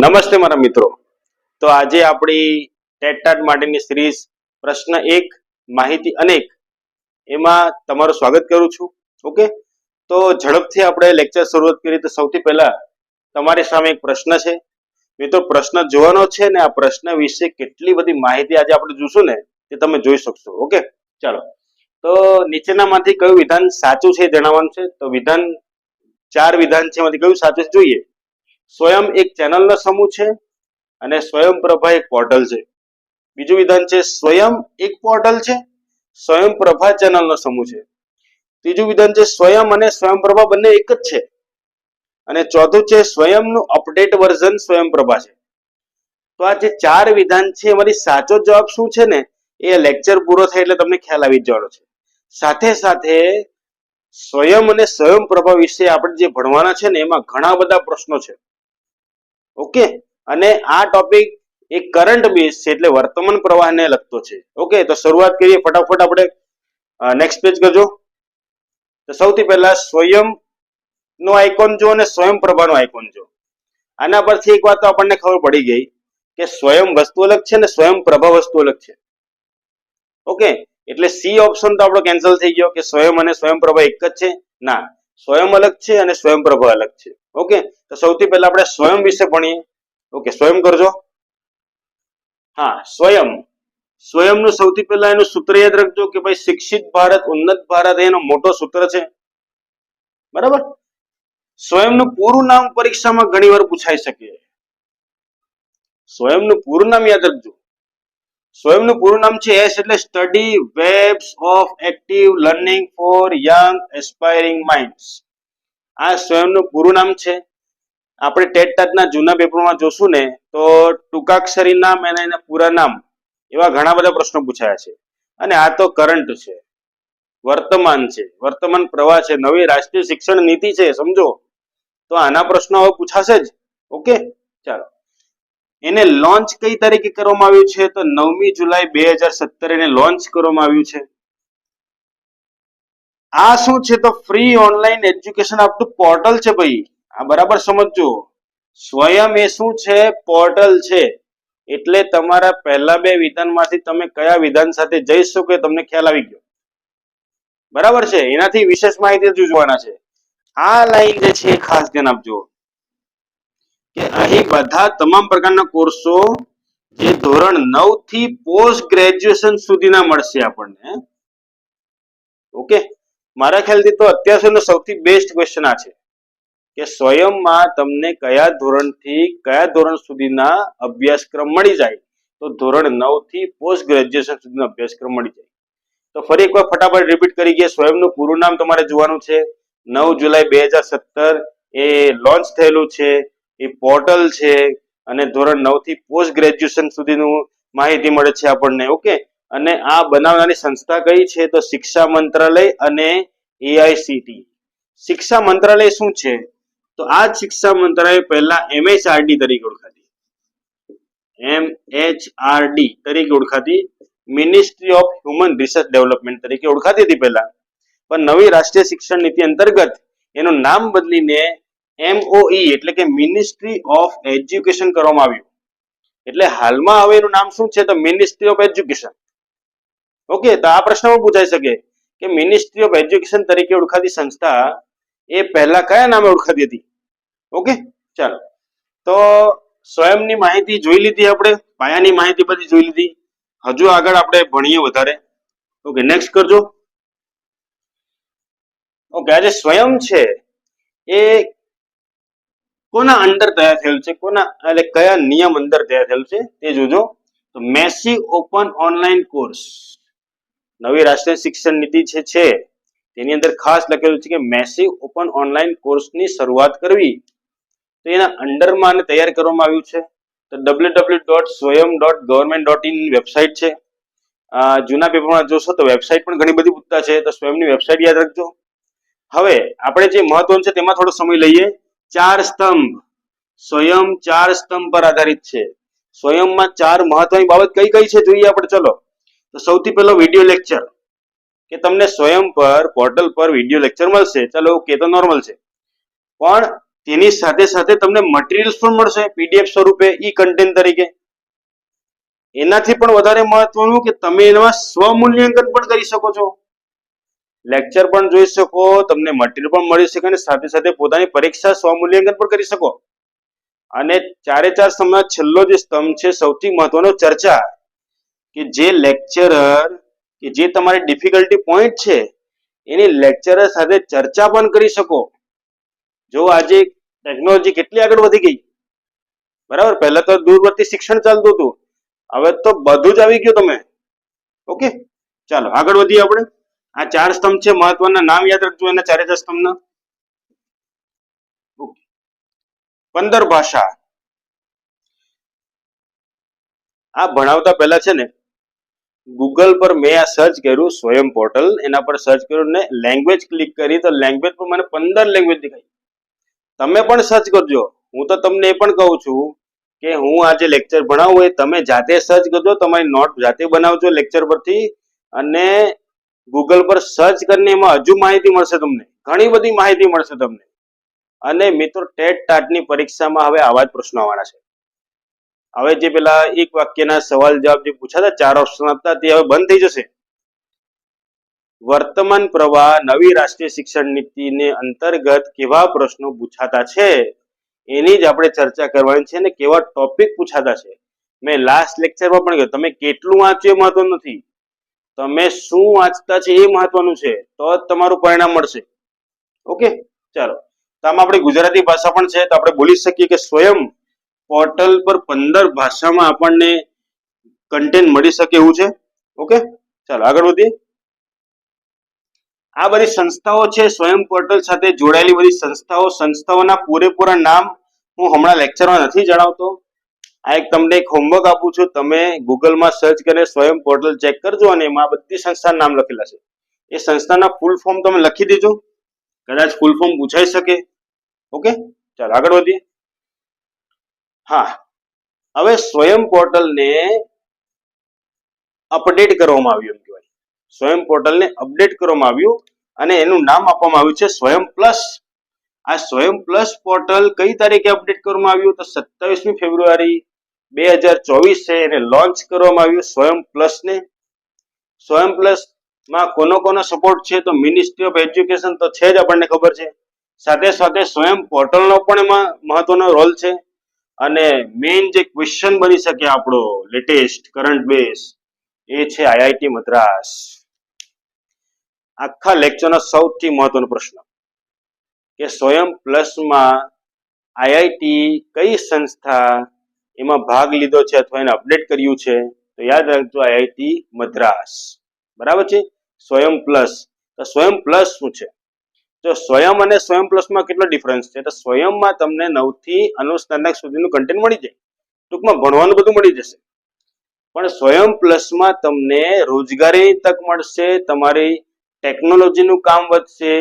નમસ્તે મારા મિત્રો. તો આજે આપણી ટેટટાટ માટેની સિરીઝ પ્રશ્ન એક, માહિતી અનેક. એમાં તમારું સ્વાગત કરું છું. ઓકે? તો ઝડપથી આપણે લેક્ચર શરૂઆત કરીએ તો સૌથી પહેલા તમારી સામે એક પ્રશ્ન છે. મિત્રો, પ્રશ્ન જોવાનો છે ને આ પ્રશ્ન વિશે કેટલી બધી માહિતી આજે આપણે જોશું ને તે તમે જોઈ શકશો. ઓકે? ચાલો. તો નીચેનામાંથી કયું વિધાન સાચું છે જણાવવાનું છે. તો વિધાન ચાર વિધાન છે એમાંથી કયું સાચું જોઈએ. સ્વયં એક ચેનલનો સમૂહ છે અને સ્વયંપ્રભા એક પોર્ટલ છે. બીજું વિધાન છે સ્વયં એક પોર્ટલ છે સ્વયંપ્રભા ચેનલનો સમૂહ છે. ત્રીજું વિધાન છે સ્વયં અને સ્વયંપ્રભા બંને એક જ છે. અને ચોથું છે સ્વયંનું અપડેટ વર્ઝન સ્વયંપ્રભા છે. તો આ જે ચાર વિધાન છે, એમાંથી સાચો જવાબ શું છે ને, એ લેક્ચર પૂરો થાય એટલે તમને ખ્યાલ આવી જવાનો છે. સાથે સાથે સ્વયં અને સ્વયંપ્રભા વિશે આપણે જે ભણવાના છે ને, એમાં ઘણા બધા પ્રશ્નો છે. ઓકે? અને આ ટોપિક એક કરંટ બેઝ છે એટલે વર્તમાન પ્રવાહને લગતો છે. ઓકે? તો શરૂઆત કરીએ ફટાફટ આપણે. નેક્સ્ટ પેજ કરજો. તો સૌથી પહેલા સ્વયં નો આઇકોન જો અને સ્વયં પ્રભાનો આઇકોન જો આના પરથી એક વાત તો આપણને ખબર પડી ગઈ કે સ્વયં વસ્તુ અલગ છે ને સ્વયં પ્રભા વસ્તુ અલગ છે. ઓકે? એટલે સી ઓપ્શન તો આપણો કેન્સલ થઈ ગયો કે સ્વયં અને સ્વયં પ્રભા એક જ છે. ના, સ્વયં અલગ છે અને સ્વયં પ્રભા અલગ છે. ઓકે? તો સૌથી પહેલા આપણે સ્વયં વિશે ભણીએ. ઓકે, સ્વયં કરજો. હા, સ્વયં. સ્વયંનું સૌથી પહેલા એનું સૂત્ર યાદ રાખજો કે ભાઈ શિક્ષિત ભારત, ઉન્નત ભારત એનો મોટો સૂત્ર છે. બરાબર? સ્વયંનું પૂરું નામ પરીક્ષામાં ઘણી વાર પૂછાઈ શકે. સ્વયંનું પૂરું નામ યાદ રાખજો. સ્વયંનું પૂરું નામ છે એસ એટલે study webs of active learning for young aspiring minds આ સ્વયંનું પૂરું નામ છે. આપણે ટેટ ટાટના જૂના પેપરમાં જોશું ને, તો ટૂંકાક્ષરી નામ અને એના પૂરા નામ એવા ઘણા બધા પ્રશ્નો પૂછાયા છે. અને આ તો કરંટ છે. વર્તમાન છે. વર્તમાન પ્રવાહ છે. નવી રાષ્ટ્રીય શિક્ષણ નીતિ છે, સમજો? તો આના પ્રશ્નો હવે પૂછાશે જ. ઓકે? ચાલો. એને લોન્ચ કઈ તારીખે કરવામાં આવ્યું છે? તો નવમી જુલાઈ બે હજાર સત્તર એને લોન્ચ કરવામાં આવ્યું છે. આ શું છે? તો ફ્રી ઓનલાઈન એજ્યુકેશન આપતું પોર્ટલ છે ભાઈ. આ બરાબર સમજજો. સ્વયં એ શું છે? પોર્ટલ છે. એટલે તમારા પહેલા બે વિધાનમાંથી તમે કયા વિધાન સાથે જઈ શકો તમને ખ્યાલ આવી ગયો. બરાબર છે? એનાથી વિશેષ માહિતી જોવાના છે. આ લાઈન જે છે ખાસ ધ્યાન આપજો. કે અહીં બધા તમામ પ્રકારના કોર્સો જે ધોરણ નવથી પોસ્ટ ગ્રેજ્યુએશન સુધીના મળશે આપણને. ઓકે? મારા ખ્યાલથી તો અત્યાર સુધીનો સૌથી બેસ્ટ ક્વેશ્ચન આ છે કે સ્વયંમાં તમને કયા ધોરણથી, કયા ધોરણ સુધીના અભ્યાસક્રમ મળી જાય? તો ધોરણ નવથી પોસ્ટ ગ્રેજ્યુએશન સુધીનો અભ્યાસક્રમ મળી જાય. તો ફરી એકવાર ફટાફટ રિપીટ કરી ગયા, સ્વયંનું પૂરું નામ તમારે જોવાનું છે. નવ જુલાઈ બે હજાર સત્તર એ લોન્ચ થયેલું છે, એ પોર્ટલ છે, અને ધોરણ નવથી પોસ્ટ ગ્રેજ્યુએશન સુધીનું માહિતી મળે છે આપણને ઓકે અને આ બનાવનારી સંસ્થા કઈ છે? તો શિક્ષા મંત્રાલય અને એઆઈસીટી શિક્ષા મંત્રાલય શું છે? તો આ શિક્ષા મંત્રાલય પહેલા એમએચઆરડી તરીકે ઓળખાતી. એમ એચ તરીકે ઓળખાતી. Ministry of human research development તરીકે ઓળખાતી હતી પહેલા. પણ નવી રાષ્ટ્રીય શિક્ષણ નીતિ અંતર્ગત એનું નામ બદલીને એમઓઈ એટલે કે મિનિસ્ટ્રી ઓફ એજ્યુકેશન કરવામાં આવ્યું. એટલે હાલમાં હવે એનું નામ શું છે? તો મિનિસ્ટ્રી ઓફ એજ્યુકેશન ઓકે, તો આ પ્રશ્ન પણ પૂછાઈ શકે કે મિનિસ્ટ્રી ઓફ એજ્યુકેશન તરીકે ઓળખાતી સંસ્થા એ પહેલા કયા નામે ઓળખાતી હતી? ઓકે, ચાલો. તો સ્વયંની માહિતી જોઈ લીધી આપણે, પાયાની માહિતી બધી જોઈ લીધી. હજુ આગળ આપણે ભણીએ વધારે. ઓકે નેક્સ્ટ કરજો. ઓકે, આજે સ્વયં છે એ કોના અંડર તૈયાર થયેલું છે? કોના, એટલે કયા નિયમ અંદર તૈયાર થયેલું છે? તે જોજો. તો મેસી ઓપન ઓનલાઈન કોર્સ. નવી રાષ્ટ્રીય શિક્ષણ નીતિ છે છે, તેની અંદર ખાસ લખેલું છે કે મેસી ઓપન ઓનલાઈન કોર્સની શરૂઆત કરવી. તો એના અંડરમાં આને તૈયાર કરવામાં આવ્યું છે. તો W W dot Swayam dot government dot in website છે. જૂના પેપરમાં જોશો તો વેબસાઇટ પણ ઘણી બધી પૂછતા છે, તો સ્વયંની વેબસાઇટ યાદ રાખજો. હવે આપણે જે મહત્વનું છે તેમાં થોડો સમય લઈએ. ચાર સ્તંભ. સ્વયં ચાર સ્તંભ પર આધારિત છે. સ્વયંમાં ચાર મહત્વની બાબત કઈ કઈ છે જોઈએ આપણે, ચલો. તો સૌથી પહેલો વીડિયો લેક્ચર કે તમને સ્વયં પર પોર્ટલ પર વીડિયો લેક્ચર મળશે. ચાલો કે તો નોર્મલ છે. પણ તેની સાથે સાથે તમને મટીરિયલ્સ પણ મળશે પીડીએફ સ્વરૂપે ઈ કન્ટેન્ટ તરીકે. એનાથી પણ વધારે મહત્વનું કે તમે એમાં સ્વમૂલ્યાંકન પણ કરી શકો છો. લેક્ચર પણ જોઈ શકો, તમને મટીરિયલ પણ મળી શકે અને સાથે સાથે પોતાની પરીક્ષા સ્વમૂલ્યાંકન પણ કરી શકો. અને ચારે ચાર સ્તંભના છેલ્લો જે સ્તંભ છે, સૌથી મહત્વનો ચર્ચા કે જે લેક્ચરર કે જે તમારી ડિફિકલ્ટી પોઈન્ટ છે, એની લેક્ચરર સાથે ચર્ચા પણ કરી શકો. જો આજે ટેકનોલોજી કેટલી આગળ વધી ગઈ? બરાબર? પહેલા તો દૂરવર્તી શિક્ષણ ચાલતું હતું. હવે તો બધું જ આવી ગયું તમે. ઓકે? ચાલો, આગળ વધીએ આપણે. આ ચાર સ્તંભ છે, મહત્વના નામ યાદ રાખજો એના ચારે ચાર સ્તંભના. પંદર ભાષા. આ ભણાવતા પહેલા છે ને ગૂગલ પર મેં આ સર્ચ કર્યું, સ્વયં પોર્ટલ એના પર સર્ચ કર્યું ને લેંગ્વેજ ક્લિક કરી તો લેંગ્વેજ પર મને પંદર લેંગ્વેજ દેખાઈ. તમે પણ સર્ચ કરજો. હું તો તમને એ પણ કહું છું કે હું આ જે લેક્ચર ભણાવું એ તમે જાતે સર્ચ કરજો, તમારી નોટ જાતે બનાવજો લેક્ચર પરથી. અને ગૂગલ પર સર્ચ કરીને એમાં હજુ માહિતી મળશે તમને. ઘણી બધી માહિતી મળશે તમને. અને મિત્રો ટેટ ટાટની પરીક્ષામાં હવે આવા જ પ્રશ્નો આવવાના છે. હવે જે પેલા એક વાક્યના સવાલ જવાબ જે પૂછાતા ચાર ઓપ્શન આપતા, તે હવે બંધ થઈ જશે. વર્તમાન પ્રવાહ નવી રાષ્ટ્રીય શિક્ષણ નીતિને અંતર્ગત કેવા પ્રશ્નો પૂછાતા છે? એની જ આપણે ચર્ચા કરવાની છે અને કેવા ટોપિક પૂછાતા છે? મેં લાસ્ટ લેક્ચરમાં પણ કહ્યું, તમે કેટલું વાંચ્યું એ મહત્વનું નથી. તમે શું વાંચતા છે એ મહત્વનું છે, તો જ તમારું પરિણામ મળશે. ઓકે? ચાલો. તો આમાં આપણી ગુજરાતી ભાષા પણ છે, તો આપણે બોલી શકીએ કે સ્વયં પોર્ટલ પર પંદર ભાષામાં આપણને કન્ટેન્ટ મળી શકે એવું છે? ઓકે ચાલો, આગળ વધીએ. આ બધી સંસ્થાઓ છે, સ્વયં પોર્ટલ સાથે જોડાયેલી બધી સંસ્થાઓ. સંસ્થાઓના પૂરેપૂરા નામ હું હમણાં લેક્ચરમાં નથી જણાવતો. આ એક તમને એક હોમવર્ક આપું છું. તમે ગૂગલમાં સર્ચ કરીને સ્વયં પોર્ટલ ચેક કરજો અને એમાં બધી સંસ્થાના નામ લખેલા છે. એ સંસ્થાના ફૂલ ફોર્મ તમે લખી દેજો. કદાચ ફૂલ ફોર્મ પૂછાઈ શકે. ઓકે ચાલો, આગળ વધીએ. હા. હવે સ્વયં પોર્ટલને અપડેટ કરવામાં આવ્યું એમ કહેવાય. સ્વયં પોર્ટલને અપડેટ કરવામાં આવ્યું અને એનું નામ આપવામાં આવ્યું છે સ્વયં પ્લસ. આ સ્વયં પ્લસ પોર્ટલ કઈ તારીખે અપડેટ કરવામાં આવ્યું? તો સત્તાવીસમી ફેબ્રુઆરી બે હજાર ચોવીસ છે એને લોન્ચ કરવામાં આવ્યું સ્વયં પ્લસ ને સ્વયં પ્લસમાં કોનો કોનો સપોર્ટ છે? તો મિનિસ્ટ્રી ઓફ એજ્યુકેશન તો છે જ આપણને ખબર છે. સાથે સાથે સ્વયં પોર્ટલનો પણ એમાં મહત્વનો રોલ છે. અને મેઇન જે ક્વેશ્ચન બની શકે આપણો લેટેસ્ટ કરંટ બેઝ એ છે આઈઆઈટી મદ્રાસ. આખા લેક્ચરનો સૌથી મહત્વનો પ્રશ્ન, કે સ્વયં પ્લસમાં આઈઆઈટી કઈ સંસ્થા એમાં ભાગ લીધો છે અથવા એને અપડેટ કર્યું છે, તો યાદ રાખજો આઈઆઈટી મદ્રાસ. બરાબર છે? સ્વયં પ્લસ. તો સ્વયં પ્લસ શું છે? તો સ્વયં અને સ્વયં પ્લસમાં કેટલો ડિફરન્સ છે? તો સ્વયંમાં તમને નવથી અનુસ્નાતક સુધીનું કન્ટેન્ટ મળી જાય. ટૂંકમાં ભણવાનું બધું મળી જશે. પણ સ્વયં પ્લસમાં તમને રોજગારીની તક મળશે, તમારી ટેકનોલોજીનું કામ વધશે,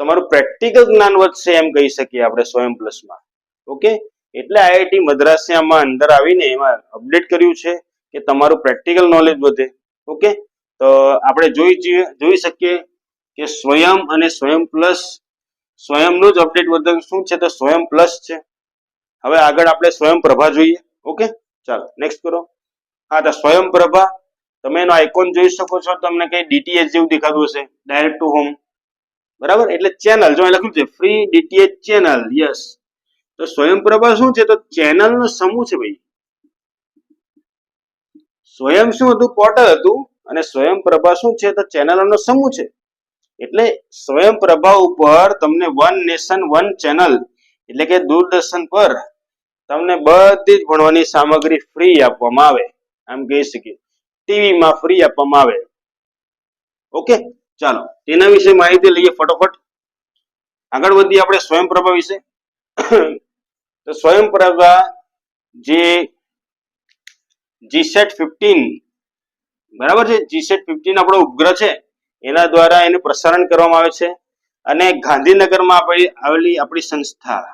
તમારું પ્રેક્ટિકલ જ્ઞાન વધશે એમ કહી શકીએ આપણે સ્વયં પ્લસમાં ઓકે? એટલે આઈઆઈટી મદ્રાસે આમાં અંદર આવીને એમાં અપડેટ કર્યું છે કે તમારું પ્રેક્ટિકલ નોલેજ વધે. ઓકે? તો આપણે જોઈ જોઈ શકીએ કે સ્વયં અને સ્વયં પ્લસ સ્વયંનું જ અપડેટ વર્ધન શું છે? તો સ્વયં પ્લસ છે. હવે આગળ આપણે સ્વયં પ્રભા જોઈએ. ઓકે ચાલો નેક્સ્ટ કરો. હા, તો સ્વયં પ્રભા, તમે એનો આઇકોન જોઈ શકો છો. તમને કઈ ડીટીએચ જેવું દેખાતું હશે. ડાયરેક્ટ ટુ હોમ બરાબર? એટલે ચેનલ જો લખ્યું છે ફ્રી ડીટીએચ ચેનલ યસ તો સ્વયંપ્રભા શું છે? તો ચેનલ નો સમૂહ છે ભાઈ. સ્વયં શું હતું? પોર્ટલ હતું. અને સ્વયંપ્રભા શું છે? તો ચેનલોનો સમૂહ છે. એટલે સ્વયંપ્રભા ઉપર તમને વન નેશન વન ચેનલ એટલે કે દૂરદર્શન પર તમને બધી જ ભણવાની સામગ્રી ફ્રી આપવામાં આવે, આમ કહી શકીએ. ટીવીમાં ફ્રી આપવામાં આવે. ઓકે ચાલો, તેના વિશે માહિતી લઈએ ફટોફટ. આગળ વધીએ આપણે સ્વયંપ્રભા વિશે. તો સ્વયંપ્રભા જે જીસેટ ફિફ્ટીન બરાબર છે? જીસેટ ફિફ્ટીન આપણો ઉપગ્રહ છે. એના દ્વારા એનું પ્રસારણ કરવામાં આવે છે અને ગાંધીનગરમાં આપણી આવેલી આપણી સંસ્થા,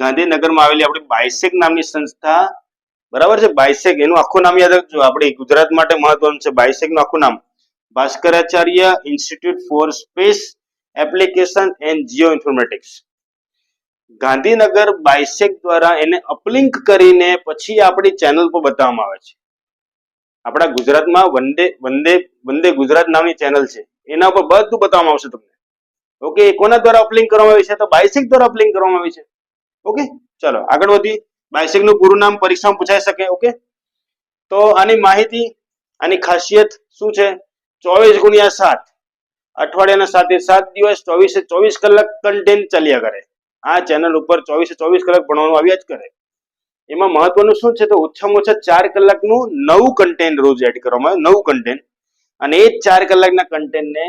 ગાંધીનગરમાં આવેલી આપણી બાયસેક નામની સંસ્થા, બરાબર છે? બાયસેક, એનું આખું નામ યાદ રાખજો. આપણી ગુજરાત માટે મહત્વનું છે બાયસેકનું આખું નામ. Bhaskaracharya institute for space application and geo informatics Gandhinagar BISAG દ્વારા એને અપલિંક કરીને પછી આપણી ચેનલ પર બતાવવામાં આવે છે. આપણા ગુજરાતમાં વંદે વંદે વંદે ગુજરાત નામની ચેનલ છે. એના ઉપર બધું બતાવવામાં આવશે તમને. ઓકે કોના દ્વારા અપલિંક કરવામાં આવી છે? તો બાયસેક દ્વારા અપલિંક કરવામાં આવી છે. ઓકે, ચલો, આગળ વધી બાયસેકનું પૂરું નામ પરીક્ષામાં પૂછાઈ શકે, ઓકે? તો આની માહિતી, આની ખાસિયત શું છે? ચોવીસ ગુણ્યા સાત. અઠવાડિયાના સાતે સાત દિવસ, ચોવીસે ચોવીસ કલાક કન્ટેન્ટ ચાલ્યા કરે. આ ચેનલ ઉપર ચોવીસે ચોવીસ કલાક ભણવાનું આવ્યા જ કરે. એમાં મહત્વનું શું છે તો ઓછામાં ઓછા ચાર કલાકનું નવું કન્ટેન્ટ રોજ એડ કરવામાં આવે, નવું કન્ટેન્ટ અને એ ચાર કલાકના કન્ટેન્ટને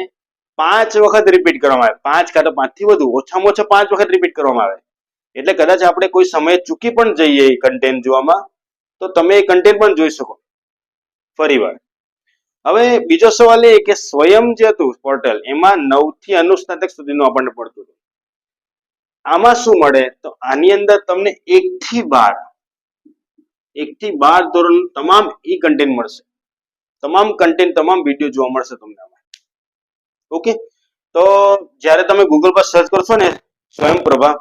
પાંચ વખત રિપીટ કરવામાં આવે. પાંચ કાં તો પાંચથી વધુ, ઓછામાં ઓછા પાંચ વખત રિપીટ કરવામાં આવે. એટલે કદાચ આપણે કોઈ સમયે ચૂકી પણ જઈએ એ કન્ટેન્ટ જોવામાં, તો તમે એ કન્ટેન્ટ પણ જોઈ શકો. ફરીવાર. હવે બીજો સવાલ એ કે સ્વયં જે હતું પોર્ટલ એમાં નવથી અનુસ્નાતક સુધીનું આપણને પડતું હતું. આમાં શું મળે? તો આની અંદર તમને એક થી બાર એક થી બાર ધોરણ તમામ ઈ કન્ટેન્ટ મળશે. તમામ કન્ટેન્ટ તમામ વીડિયો જોવા મળશે તમને ઓકે તો જ્યારે તમે ગૂગલ પર સર્ચ કરશો ને સ્વયંપ્રભા,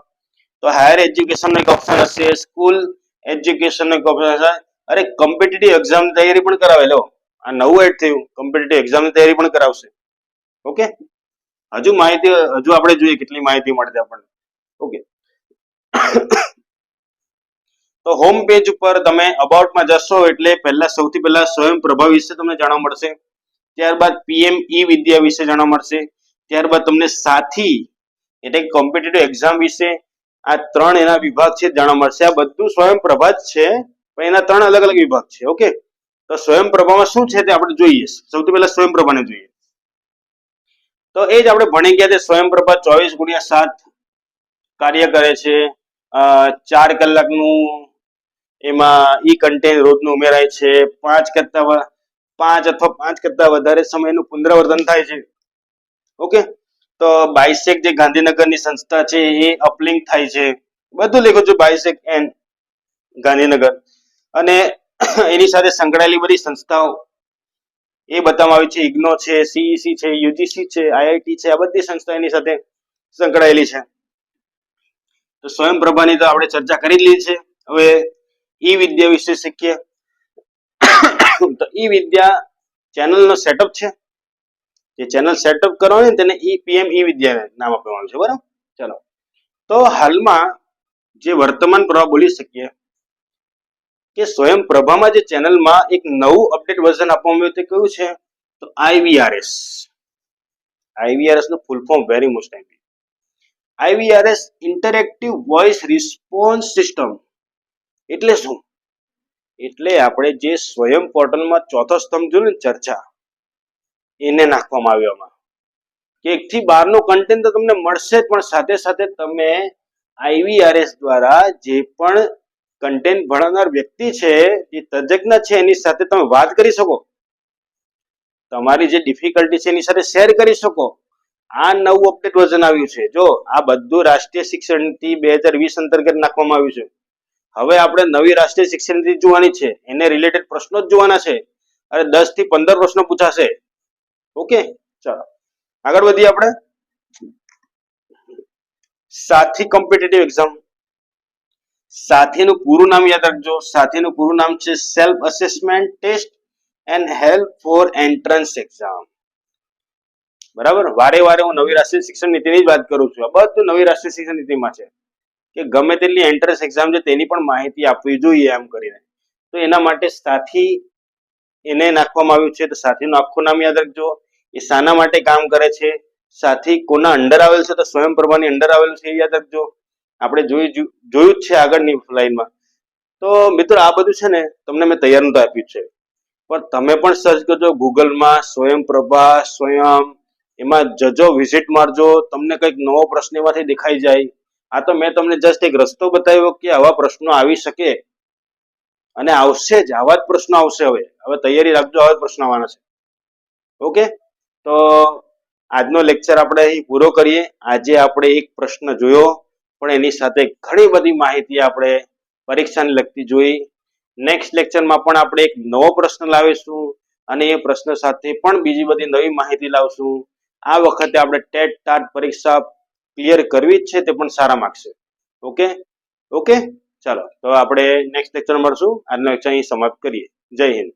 તો હાયર એજ્યુકેશન એક ઓપ્શન હશે સ્કૂલ એજ્યુકેશન એક ઓપ્શન હશે. અરે કોમ્પિટિટિવ એક્ઝામ તૈયારી પણ કરાવે. લો, આ નવું એડ થયું. કોમ્પિટિટિવ એક્ઝામ તૈયારી પણ કરાવશે. ઓકે હજુ માહિતી, હજુ આપણે જોઈએ કેટલી માહિતી મળશે આપણને. ઓકે તો હોમ પેજ ઉપર તમે અબાઉટમાં જશો એટલે પહેલા સૌથી પહેલા સ્વયં પ્રભા વિશે તમને જાણવા મળશે. ત્યારબાદ પીએમ ઈ વિદ્યા વિશે જાણવા મળશે. ત્યારબાદ તમને સાથી એટલે કોમ્પિટિટિવ એક્ઝામ વિશે આ ત્રણ એના વિભાગ છે જાણવા મળશે. આ બધું સ્વયં પ્રભા જ છે, પણ એના ત્રણ અલગ અલગ વિભાગ છે ઓકે તો સ્વયં પ્રભામાં શું છે તે આપણે જોઈએ. સૌથી પહેલા સ્વયં પ્રભાને જોઈએ. તો એ જ આપણે ભણી ગયા છે. સ્વયં પ્રભા ચોવીસ ગુણ્યા સાત કાર્ય કરે છે. ચાર કલાકનું એમાં ઈ કન્ટેન્ટ રોજનું ઉમેરાય છે. પાંચ કરતા પાંચ અથવા પાંચ કરતા વધારે સમયનું પુનરાવર્તન થાય છે. ઓકે? તો બાયસેક જે ગાંધીનગરની સંસ્થા છે, એ અપલિંક થાય છે. બધું લખ્યું છે બાયસેક એન ગાંધીનગર. અને એની સાથે સંકળાયેલી બધી સંસ્થાઓ. એ બતાવવામાં આવી છે. ઇગ્નો છે સીઈસી છે યુજીસી છે આઈઆઈટી છે, આ બધી સંસ્થા એની સાથે સંકળાયેલી છે. તો સ્વયંપ્રભાની તો આપણે ચર્ચા કરી લીધી છે. હવે ઈ વિદ્યા વિશે શીખીએ. તો ઈ વિદ્યા ચેનલ નો સેટઅપ છે. જે ચેનલ સેટઅપ કરવાની તેને ઈ પીએમ ઈ વિદ્યા નામ આપવામાં છે, બરાબર? ચલો. તો હાલમાં જે વર્તમાન પ્રવાહ બોલી શકીએ કે સ્વયં પ્રભામાં જે ચેનલમાં એક નવું અપડેટ વર્ઝન આપવામાં આવ્યું તે કયું છે? તો IVRS આઈવીઆરએસનું full form very most IVRS interactive voice response system એટલે શું? એટલે આપણે જે સ્વયં પોર્ટલમાં ચોથો સ્તંભ જોયું ને ચર્ચા, એને નાખવામાં આવ્યો આમાં. કે એક થી બારનું કન્ટેન્ટ તો તમને મળશે જ, પણ સાથે સાથે તમે આઈવીઆરએસ દ્વારા જે પણ કન્ટેન્ટ ભણાવનાર વ્યક્તિ છે, જે તજજ્ઞ છે, એની સાથે તમે વાત કરી શકો. તમારી જે ડિફિકલ્ટી છે, એની સાથે શેર કરી શકો. આ નવું અપડેટ વર્ઝન આવ્યું છે. જો આ બધું રાષ્ટ્રીય શિક્ષણ નીતિ બે હજાર વીસ અંતર્ગત નાખવામાં આવ્યું છે. હવે આપણે નવી રાષ્ટ્રીય શિક્ષણ નીતિ જોવાની છે. એને રિલેટેડ પ્રશ્નો જ જોવાના છે. અને દસથી પંદર પ્રશ્નો પૂછાશે. ઓકે? ચાલો. આગળ વધીએ આપણે. સાથી કોમ્પિટેટિવ એક્ઝામ સાથીનું પૂરું નામ યાદ રાખજો. સાથીનું પૂરું નામ છે self assessment test and help for entrance exam બરાબર? વારે વારે હું નવી રાષ્ટ્રીય શિક્ષણ નીતિની જ વાત કરું છું. આ બધું નવી રાષ્ટ્રીય શિક્ષણ નીતિમાં છે. કે ગમે તેટલી એન્ટ્રન્સ એક્ઝામ છે તેની પણ માહિતી આપવી જોઈએ એમ કરીને. તો એના માટે સાથી એને નાખવામાં આવ્યું છે. તો સાથીનું આખું નામ યાદ રાખજો. એ શાના માટે કામ કરે છે. સાથી કોના અંડર આવેલ છે તો સ્વયંપ્રભાની અંડર આવેલું છે એ યાદ રાખજો. આપણે જોઈ જોયું જ છે આગળની લાઈનમાં. તો મિત્રો આ બધું છે ને તમને મેં તૈયાર નતું આપ્યું છે. પણ તમે પણ સર્ચ કરજો ગૂગલમાં સ્વયંપ્રભા સ્વયં એમાં જજો વિઝિટ મારજો. તમને કંઈક નવો પ્રશ્ન એમાંથી દેખાઈ જાય. આ તો મેં તમને જસ્ટ એક રસ્તો બતાવ્યો કે આવા પ્રશ્નો આવી શકે. અને આવશે જ, આવા જ પ્રશ્નો આવશે હવે. હવે તૈયારી રાખજો, આવા જ પ્રશ્નો આવવાના છે. ઓકે? તો આજનો લેક્ચર આપણે અહીં પૂરો કરીએ. આજે આપણે એક પ્રશ્ન જોયો, પણ એની સાથે ઘણી બધી માહિતી આપણે પરીક્ષાને લગતી જોઈ. નેક્સ્ટ લેક્ચરમાં પણ આપણે એક નવો પ્રશ્ન લાવીશું અને એ પ્રશ્ન સાથે પણ બીજી બધી નવી માહિતી લાવશું. આ વખતે આપણે ટેટ ટાટ પરીક્ષા ક્લિયર કરવી જ છે તે પણ સારા માર્ક્સે ઓકે ઓકે ચાલો, તો આપણે નેક્સ્ટ લેક્ચર મળશું. આજનો લેક્ચર અહીં સમાપ્ત કરીએ. જય હિન્દ.